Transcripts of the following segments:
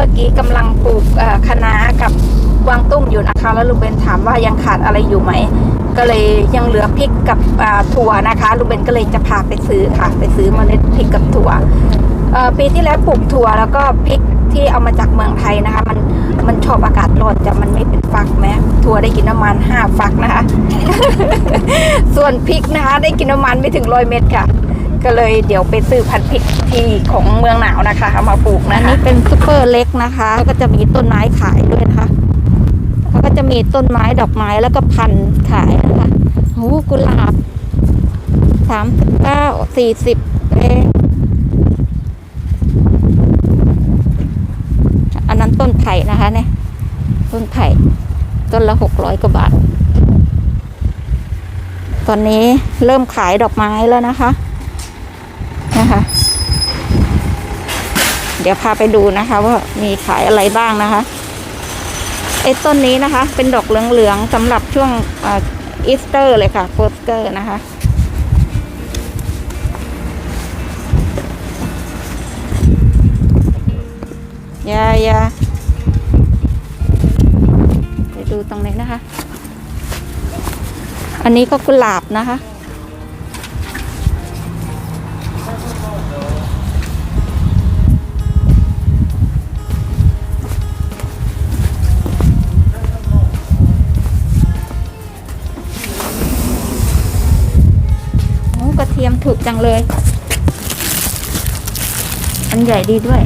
มื่อกี้กำลังปลูกเอ่อคะน้ากับกวางตุ้งอยู่นะคะ แล้วลุงเบนถามว่ายังขาดอะไรอยู่ไหม ก็เลยยังเหลือพริกกับถั่วนะคะลุงเบนก็เลยจะพาไปซื้อค่ะ ไปซื้อมเมล็ดพริกกับถั่วปีที่แล้วปลูกถั่วแล้วก็พริกที่เอามาจากเมืองไทยนะคะ มันมันชอบอากาศร้อนแต่มันไม่เป็นฟักแม้ถั่วได้กินประมาณห้าฟักนะคะ ส่วนพริกนะคะ ได้กินประมาณไม่ถึงร้อยเม็ดค่ะ ก็เลยเดี๋ยวไปซื้อพันธุ์พริกที่ของเมืองหนาวนะคะเอามาปลูกนะะอันนี้เป็นซุปเปอร์เล็กนะคะแล้วก็จะมีต้นไม้ขายด้วยนะคะแล้วก็จะมีต้นไม้ดอกไม้แล้วก็พันธุ์ขายนะคะโอ้กุหลาบสามสิบเก้าสี่สิบเองอันนั้นต้นไผ่นะคะเนี่ยต้นไผ่ต้นละหกร้อยกว่าบาท ตอนนี้เริ่มขายดอกไม้แล้วนะคะ นะคะ เดี๋ยวพาไปดูนะคะ ว่ามีขายอะไรบ้างนะคะไอ้ต้นนี้นะคะ เป็นดอกเหลืองๆสำหรับช่วงอีสเตอร์เลยค่ะโฟสเกอร์นะคะยายาไปดูตรงนี้นะคะ อันนี้ก็กุหลาบนะคะ ถูกจังเลย อันใหญ่ดีด้วย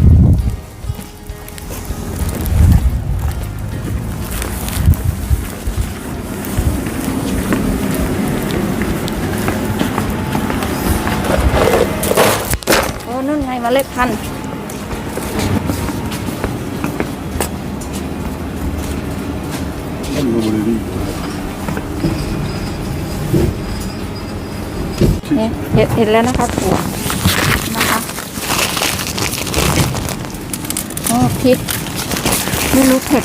โอ้นู่นไงมาเล็ดพันธุ์ นี่เห็นเห็นแล้วนะคะถั่วนะคะโอ้พริกไม่รู้เผ็ด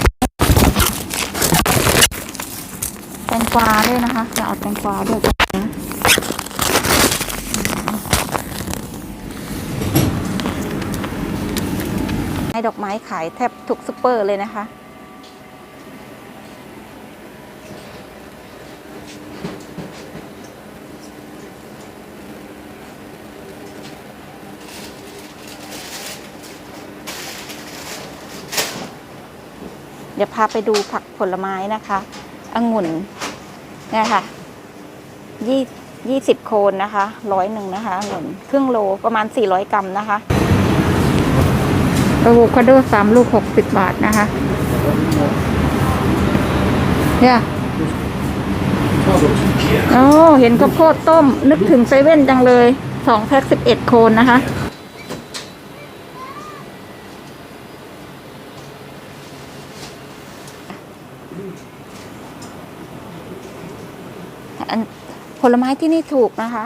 แตงกวาด้วยนะคะ จะเอาแตงกวาด้วยนะให้ดอกไม้ขายแทบทุกซุปเปอร์เลยนะคะ ดี๋ยวพาไปดูผักผลไม้นะคะองุ่นเนี่ยค่ะยี่ยี่สิบโคนนะคะร้อยหนึ่งนะคะองุ่นครึ่งโลประมาณสี่ร้อยกรัมนะคะอะโวคาโดสามลูกหกสิบบาทนะคะ เนี่ยโอ้เห็นข้าวโพดต้ม นึกถึงเซเว่นจังเลยสองแพ็คสิบเอ็ดโคนนะคะ อัน ผลไม้ที่นี่ถูกนะคะ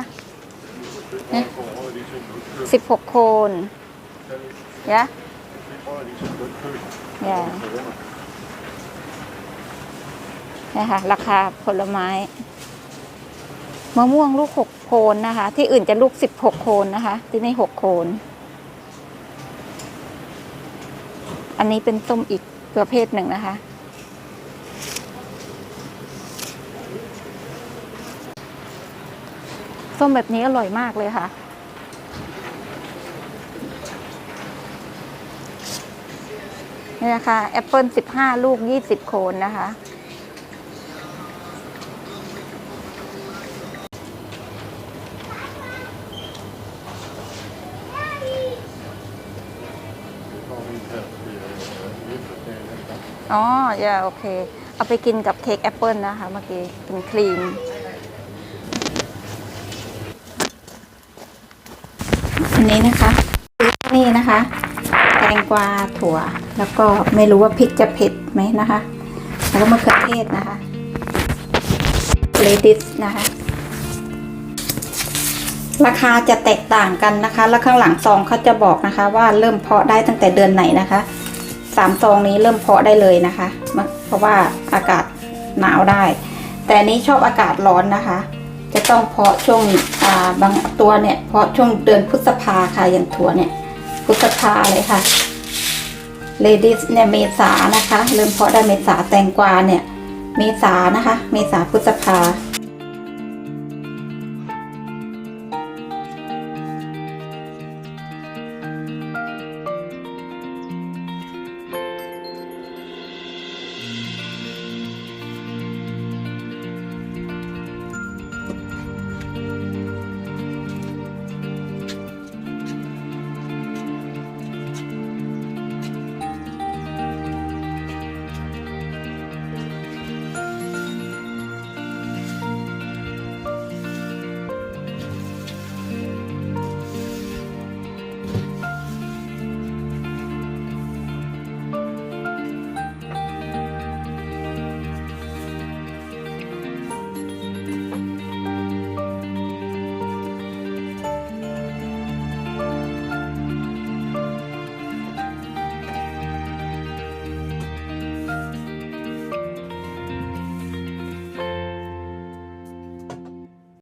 สิบหกโคนยะยะนี่ค่ะราคาผลไม้มะม่วงลูกหกโคนนะคะ ที่อื่นจะลูกสิบหกโคนนะคะ ที่นี่หกโคน อันนี้เป็นส้มอีกประเภทหนึ่งนะคะ ส้มแบบนี้อร่อยมากเลยค่ะ นี่นะคะแอปเปิลสิบห้าลูกยี่สิบโคนนะคะ อ๋อ อย่าโอเค เอาไปกินกับเค้กแอปเปิลนะคะ เมื่อกี้เป็นครีมันนี้นะคะนี่นะคะแตงกวาถั่ว แล้วก็ไม่รู้ว่าพริกจะเผ็ดไหมนะคะ แล้วก็มะเขือเทศนะคะเลดิสนะคะ ราคาจะแตกต่างกันนะคะ แล้วข้างหลังซองเขาจะบอกนะคะ ว่าเริ่มเพาะได้ตั้งแต่เดือนไหนนะคะสามซองนี้เริ่มเพาะได้เลยนะคะ เพราะว่าอากาศหนาวได้ แต่นี้ชอบอากาศร้อนนะคะ จะต้องเพาะช่วงาบางตัวเนี่ยเพาะช่วงเดือนพฤษภาค่ะอย่างถั่วเนี่ยพฤษภาเลยค่ะเลดิสเนี่ยเมษานะคะ เริ่มเพาะได้เมษาแตงกวาเนี่ย เมษานะคะ เมษาพฤษภา